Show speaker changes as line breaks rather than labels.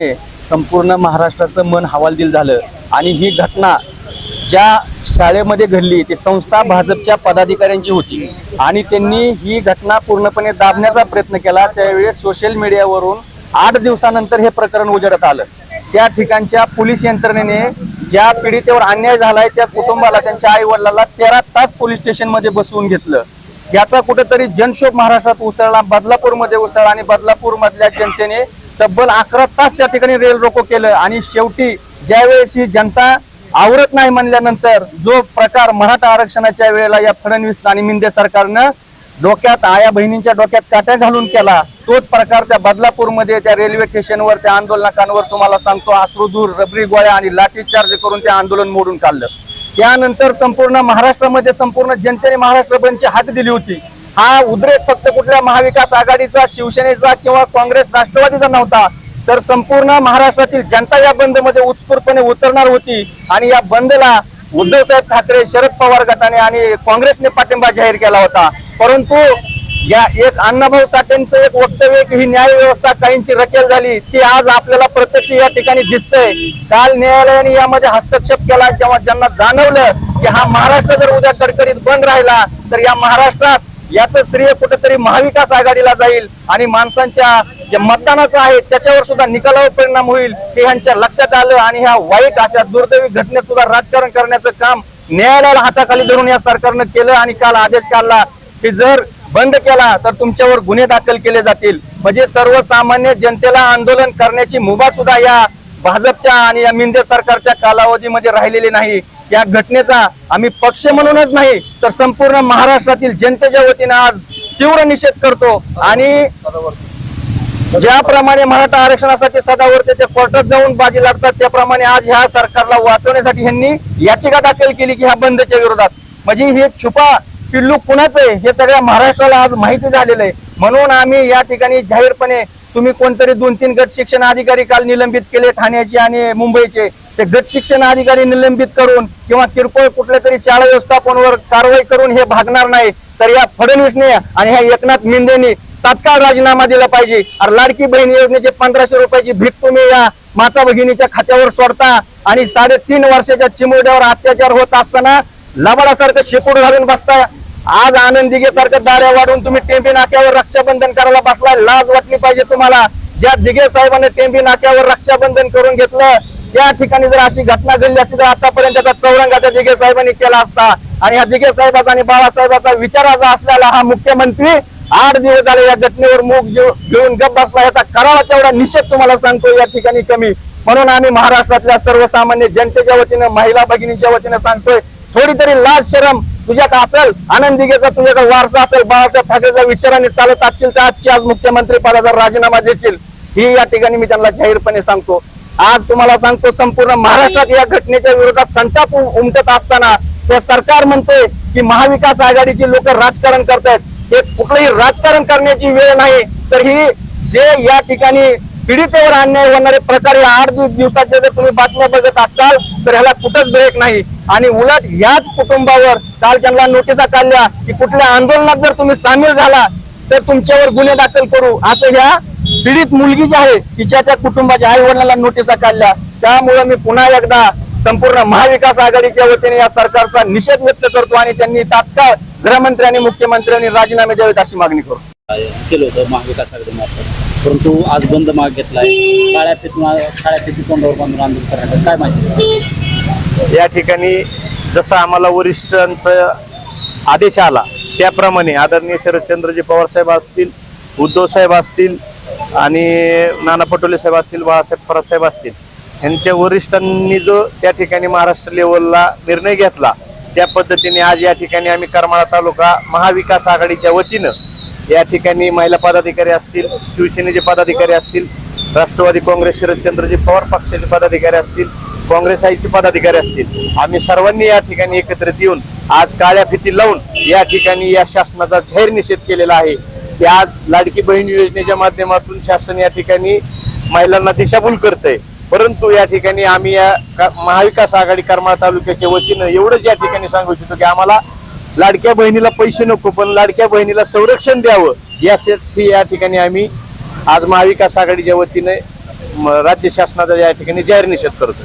संपूर्ण महाराष्ट्राचं मन हवालदिल झालं. आणि ही घटना ज्या शाळेमध्ये घडली ती संस्था भाजपच्या पदाधिकाऱ्यांची होती. आणि त्यांनी ही घटना पूर्णपणे दाबण्याचा प्रयत्न केला. त्यावेळेस सोशल मीडियावरून आठ दिवसानंतर हे प्रकरण उजडत आलं. त्या ठिकाणच्या पोलीस यंत्रणेने ज्या पीडितेवर अन्याय झालाय त्या कुटुंबाला त्यांच्या आई वडिलाला तेरा तास पोलीस स्टेशनमध्ये बसवून घेतलं. याचा कुठेतरी जनशोभ महाराष्ट्रात उसळला. बदलापूरमध्ये उसळला आणि बदलापूरमधल्या जनतेने तब्बल अकरा तास त्या ठिकाणी रेल रोको केलं. आणि शेवटी ज्यावेळेस ही जनता आवरत नाही म्हणल्यानंतर जो प्रकार मराठा आरक्षणाच्या वेळेला या फडणवीस आणि मिंदे सरकारनं डोक्यात आया बहिणींच्या डोक्यात काट्या घालून केला तोच प्रकार त्या बदलापूरमध्ये त्या रेल्वे स्टेशनवर त्या आंदोलनाकांवर तुम्हाला सांगतो आश्रुधूर रबरी गोळ्या आणि लाठी चार्ज करून ते आंदोलन मोडून काढलं. त्यानंतर संपूर्ण महाराष्ट्रामध्ये संपूर्ण जनतेने महाराष्ट्र बंदची हात दिली होती. हा उद्रेक फक्त कुठल्या महाविकास आघाडीचा शिवसेनेचा किंवा काँग्रेस राष्ट्रवादीचा नव्हता तर संपूर्ण महाराष्ट्रातील जनता या बंदमध्ये उत्स्फूर्तपणे उतरणार होती. आणि या बंदला उद्धव साहेब ठाकरे शरद पवार गटाने आणि काँग्रेसने पाठिंबा जाहीर केला होता. परंतु या एक अण्णाभाऊ साठेंचं एक वक्तव्य की ही न्याय व्यवस्था काहींची रकेल झाली ती आज आपल्याला प्रत्यक्ष या ठिकाणी दिसतंय. काल न्यायालयाने यामध्ये हस्तक्षेप केला किंवा ज्यांना जाणवलं की हा महाराष्ट्र जर उद्या कडकडीत बंद राहिला तर या महाराष्ट्रात याचं श्रेय कुठेतरी महाविकास आघाडीला जाईल आणि माणसांच्या जे मतदानाचं आहे त्याच्यावर सुद्धा निकालावर परिणाम होईल हे ह्यांच्या लक्षात आलं आणि ह्या वाईट अशा दुर्दैवी घटनेत सुद्धा राजकारण करण्याचं काम न्यायालयाला हाताखाली धरून या सरकारनं केलं आणि काल आदेश काढला की जर बंद केला तर तुमच्यावर गुन्हे दाखल केले जातील. म्हणजे सर्वसामान्य जनतेला आंदोलन करण्याची मुभा सुद्धा या भाजपच्या आणि या मिंदे सरकारच्या कालावधीमध्ये राहिलेली नाही. या घटनेचा आम्ही पक्ष म्हणूनच नाही तर संपूर्ण महाराष्ट्रातील जनतेच्या वतीनं आज तीव्र निषेध करतो. आणि ज्याप्रमाणे मराठा आरक्षणासाठी सदावरते ते कोर्टात जाऊन बाजी लागतात त्याप्रमाणे आज ह्या सरकारला वाचवण्यासाठी ह्यांनी याचिका दाखल केली की ह्या बंदच्या विरोधात. म्हणजे हे छुपा पिल्लू कुणाचं आहे? हे सगळ्या महाराष्ट्राला आज माहिती झालेलं आहे. म्हणून आम्ही या ठिकाणी जाहीरपणे तुम्ही कोणतरी दोन तीन गट शिक्षण अधिकारी काल निलंबित केले ठाण्याचे आणि मुंबईचे. ते गट शिक्षण अधिकारी निलंबित करून किंवा किरकोळ कुठल्या तरी शाळा व्यवस्थापनावर कारवाई करून हे भागणार नाही तर या फडणवीसने आणि ह्या एकनाथ मिंदेनी तात्काळ राजीनामा दिला पाहिजे. अरे लाडकी बहीण योजनेचे पंधराशे रुपयाची भीक तुम्ही या माता भगिनीच्या खात्यावर सोडता आणि साडेतीन वर्षाच्या चिमुरड्यावर अत्याचार होत असताना लबाडासारखं शेकूड घालून बसता. आज आनंद दिघे सारखं दाऱ्या वाढून तुम्ही टेंबी नाक्यावर रक्षाबंधन करायला बसलाय लाज वाटली पाहिजे तुम्हाला. ज्या दिघे साहेबांनी टेंबी नाक्यावर रक्षाबंधन करून घेतलं या ठिकाणी जर अशी घटना घडली असती तर आतापर्यंत त्याचा चौरंगा त्या दिघे साहेबांनी केला असता. आणि ह्या दिघे साहेबाचा आणि बाळासाहेबाचा विचाराचा असलेला हा मुख्यमंत्री आठ दिवस झाले या घटनेवर मूग घेऊन गप बसला. याचा करावा तेवढा निषेध तुम्हाला सांगतो या ठिकाणी कमी. म्हणून आम्ही महाराष्ट्रातल्या सर्वसामान्य जनतेच्या वतीनं महिला भगिनीच्या वतीनं सांगतोय थोडी तरी लाज शरम तुझ्यात असेल आनंद दिघेचा तुझ्याकडे वारसा असेल बाळासाहेब ठाकरेच्या विचाराने चालत असतील तर आजची आज मुख्यमंत्री पदाचा राजीनामा देशील ही या ठिकाणी मी त्यांना जाहीरपणे सांगतो. आज तुम्हाला सांगतो संपूर्ण महाराष्ट्रात या घटनेच्या विरोधात संताप उमटत असताना ते सरकार म्हणते की महाविकास आघाडीची लोक राजकारण करतायत हे कुठलंही राजकारण करण्याची वेळ नाही. तर ही जे या ठिकाणी पीडितेवर अन्याय होणारे प्रकार या आठ दिवसाच्या जर तुम्ही बातम्या बघत असाल तर ह्याला कुठंच ब्रेक नाही. आणि उलट याच कुटुंबावर काल त्यांना नोटिसा काढल्या की कुठल्या आंदोलनात जर तुम्ही सामील झाला तर तुमच्यावर गुन्हे दाखल करू. असं ह्या पीडित मुलगी जी आहे तिच्या त्या कुटुंबाच्या आई वडिलांना नोटिसा काढल्या. त्यामुळे मी पुन्हा एकदा संपूर्ण महाविकास आघाडीच्या वतीने या सरकारचा निषेध व्यक्त करतो आणि त्यांनी तात्काळ गृहमंत्री आणि मुख्यमंत्र्यांनी राजीनामे द्यावेत अशी मागणी करू.
केलं होतं महाविकास आघाडीमार्फत परंतु आज बंद माग घेतलाय. काळ्या फितून काळ्या फिती तोंडावर बांधून आंदोलन करण्याचं काय माहिती?
या ठिकाणी जसं आम्हाला वरिष्ठांचा आदेश आला त्याप्रमाणे आदरणीय शरदचंद्रजी पवार साहेब असतील उद्धव साहेब असतील आणि नाना पटोले साहेब असतील बाळासाहेब थोरात साहेब असतील यांच्या वरिष्ठांनी जो त्या ठिकाणी महाराष्ट्र लेवलला निर्णय घेतला त्या पद्धतीने आज या ठिकाणी आम्ही करमाळा तालुका महाविकास आघाडीच्या वतीनं या ठिकाणी महिला पदाधिकारी असतील शिवसेनेचे पदाधिकारी असतील राष्ट्रवादी काँग्रेस शरदचंद्रजी पवार पक्षाचे पदाधिकारी असतील काँग्रेस आईचे पदाधिकारी असतील आम्ही सर्वांनी या ठिकाणी एकत्रित येऊन आज काळ्या फिती लावून या ठिकाणी या शासनाचा जाहीर निषेध केलेला आहे. ते आज लाडकी बहीण योजनेच्या माध्यमातून शासन या ठिकाणी महिलांना दिशाभूल करतंय. परंतु या ठिकाणी आम्ही या का- महाविकास आघाडी करमाळा तालुक्याच्या वतीनं एवढंच या ठिकाणी सांगू इच्छितो की आम्हाला लाडक्या बहिणीला पैसे नको पण लाडक्या बहिणीला संरक्षण द्यावं यासाठी या ठिकाणी आम्ही आज महाविकास आघाडीच्या वतीने म, राज्य शासनाचा या ठिकाणी जाहीर निषेध करतो